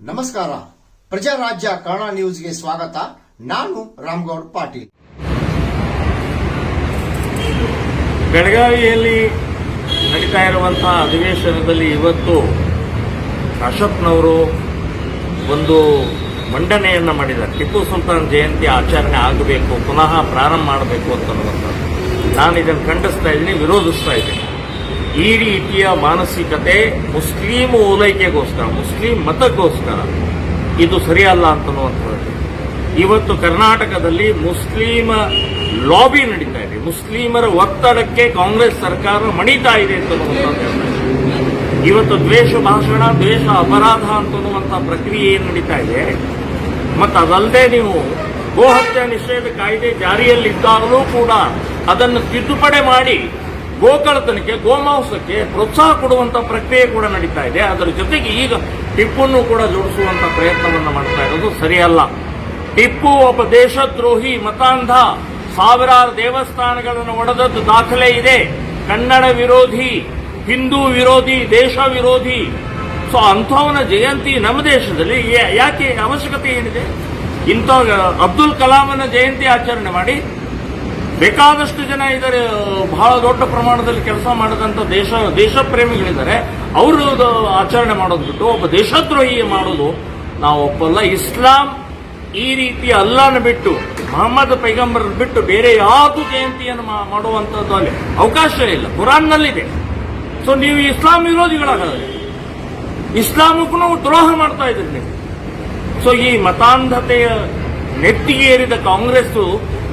ನಮಸ್ಕಾರ. ಪ್ರಜಾರಾಜ್ಯ ಕನ್ನಡ ನ್ಯೂಸ್ಗೆ ಸ್ವಾಗತ. ನಾನು ರಾಮ್ಗೌಡ್ ಪಾಟೀಲ್. ಬೆಳಗಾವಿಯಲ್ಲಿ ನಡೀತಾ ಇರುವಂತಹ ಅಧಿವೇಶನದಲ್ಲಿ ಇವತ್ತು ಅಶೋಕ್ನವರು ಒಂದು ಮಂಡನೆಯನ್ನ ಮಾಡಿದ್ದಾರೆ ಟಿಪ್ಪು ಸುಲ್ತಾನ್ ಜಯಂತಿ ಆಚರಣೆ ಆಗಬೇಕು, ಪುನಃ ಪ್ರಾರಂಭ ಮಾಡಬೇಕು ಅಂತನ್ನುವಂಥದ್ದು ನಾನು ಇದನ್ನು ಖಂಡಿಸ್ತಾ ಇದ್ದೀನಿ, ವಿರೋಧಿಸ್ತಾ ಇದ್ದೀನಿ. ಈ ರೀತಿಯ ಮಾನಸಿಕತೆ ಮುಸ್ಲಿಂ ಓಲೈಕೆಗೋಸ್ಕರ, ಮುಸ್ಲಿಂ ಮತಕ್ಕೋಸ್ಕರ ಇದು ಸರಿಯಲ್ಲ ಅಂತನ್ನುವಂಥದ್ದು ಇವತ್ತು ಕರ್ನಾಟಕದಲ್ಲಿ ಮುಸ್ಲಿಮ ಲಾಬಿ ನಡೀತಾ ಇದೆ. ಮುಸ್ಲಿಮರ ಒತ್ತಡಕ್ಕೆ ಕಾಂಗ್ರೆಸ್ ಸರ್ಕಾರ ಮಣಿತಾ ಇದೆ ಅಂತನ್ನುವಂಥದ್ದು ಇವತ್ತು ದ್ವೇಷ ಭಾಷಣ, ದ್ವೇಷ ಅಪರಾಧ ಅಂತನ್ನುವಂಥ ಪ್ರಕ್ರಿಯೆ ಏನು ನಡೀತಾ ಇದೆ? ಮತ್ತು ಅದಲ್ಲದೆ ನೀವು ಗೋಹತ್ಯೆ ನಿಷೇಧ ಕಾಯ್ದೆ ಜಾರಿಯಲ್ಲಿದ್ದಾಗಲೂ ಕೂಡ ಅದನ್ನು ತಿದ್ದುಪಡಿ ಮಾಡಿ ಗೋಕಳತನಕ್ಕೆ ಗೋಮಾಂಸಕ್ಕೆ ಪ್ರೋತ್ಸಾಹ ಕೊಡುವಂಥ ಪ್ರಕ್ರಿಯೆ ಕೂಡ ನಡೀತಾ ಇದೆ. ಅದರ ಜೊತೆಗೆ ಈಗ ಟಿಪ್ಪನ್ನು ಕೂಡ ಜೋಡಿಸುವಂಥ ಪ್ರಯತ್ನವನ್ನು ಮಾಡ್ತಾ ಇರೋದು ಸರಿಯಲ್ಲ. ಟಿಪ್ಪು ಒಬ್ಬ ದೇಶದ್ರೋಹಿ, ಮತಾಂಧ, ಸಾವಿರಾರು ದೇವಸ್ಥಾನಗಳನ್ನು ಒಡೆದದ್ದು ದಾಖಲೆ ಇದೆ. ಕನ್ನಡ ವಿರೋಧಿ, ಹಿಂದೂ ವಿರೋಧಿ, ದೇಶ ವಿರೋಧಿ ಸೊ ಅಂಥವನ ಜಯಂತಿ ನಮ್ಮ ದೇಶದಲ್ಲಿ ಯಾಕೆ ಅವಶ್ಯಕತೆ ಏನಿದೆ? ಇಂಥ ಅಬ್ದುಲ್ ಕಲಾಂನ ಜಯಂತಿ ಆಚರಣೆ ಮಾಡಿ ಬೇಕಾದಷ್ಟು ಜನ ಇದ್ದಾರೆ, ಬಹಳ ದೊಡ್ಡ ಪ್ರಮಾಣದಲ್ಲಿ ಕೆಲಸ ಮಾಡಿದಂಥ ದೇಶ ದೇಶ ಪ್ರೇಮಿಗಳಿದ್ದಾರೆ ಅವರು ಆಚರಣೆ ಮಾಡೋದು ಬಿಟ್ಟು ಒಬ್ಬ ದೇಶದ್ರೋಹಿ ಮಾಡೋದು ನಾವು ಒಪ್ಪಲ್ಲ. ಇಸ್ಲಾಂ ಈ ರೀತಿ ಅಲ್ಲಾನ ಬಿಟ್ಟು, ಮೊಹಮ್ಮದ್ ಪೈಗಂಬರ್ ಬಿಟ್ಟು ಬೇರೆ ಯಾವುದು ಜಯಂತಿಯನ್ನು ಮಾ- ಮಾಡುವಂತದ್ದು ಅಲ್ಲಿ ಅವಕಾಶ ಇಲ್ಲ. ಕುರಾನ್ನಲ್ಲಿದೆ. ಸೊ ನೀವು ಇಸ್ಲಾಂ ವಿರೋಧಿಗಳಾಗಲ್ಲ ಇಸ್ಲಾಮಕ್ಕೂ ದ್ರೋಹ ಮಾಡ್ತಾ ಇದ್ದೀರಿ ನೀವು ಸೊ ಈ ಮತಾಂಧತೆಯ ನೆತ್ತಿಗೇರಿದ ಕಾಂಗ್ರೆಸ್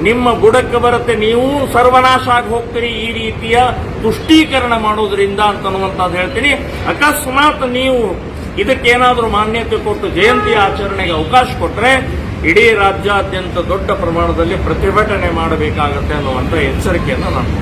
ನಿಮ್ಮ ಬುಡಕ್ಕೆ ಬರುತ್ತೆ, ನೀವು ಸರ್ವನಾಶ ಆಗಿ ಹೋಗ್ತೀರಿ ಈ ರೀತಿಯ ತುಷ್ಟೀಕರಣ ಮಾಡೋದ್ರಿಂದ ಅಂತನ್ನುವಂಥದ್ದು ಹೇಳ್ತೀನಿ ಅಕಸ್ಮಾತ್ ನೀವು ಇದಕ್ಕೇನಾದರೂ ಮಾನ್ಯತೆ ಕೊಟ್ಟು ಜಯಂತಿ ಆಚರಣೆಗೆ ಅವಕಾಶ ಕೊಟ್ಟರೆ ಇಡೀ ರಾಜ್ಯಾದ್ಯಂತ ದೊಡ್ಡ ಪ್ರಮಾಣದಲ್ಲಿ ಪ್ರತಿಭಟನೆ ಮಾಡಬೇಕಾಗತ್ತೆ ಅನ್ನುವಂಥ ಎಚ್ಚರಿಕೆಯನ್ನು ನಾನು.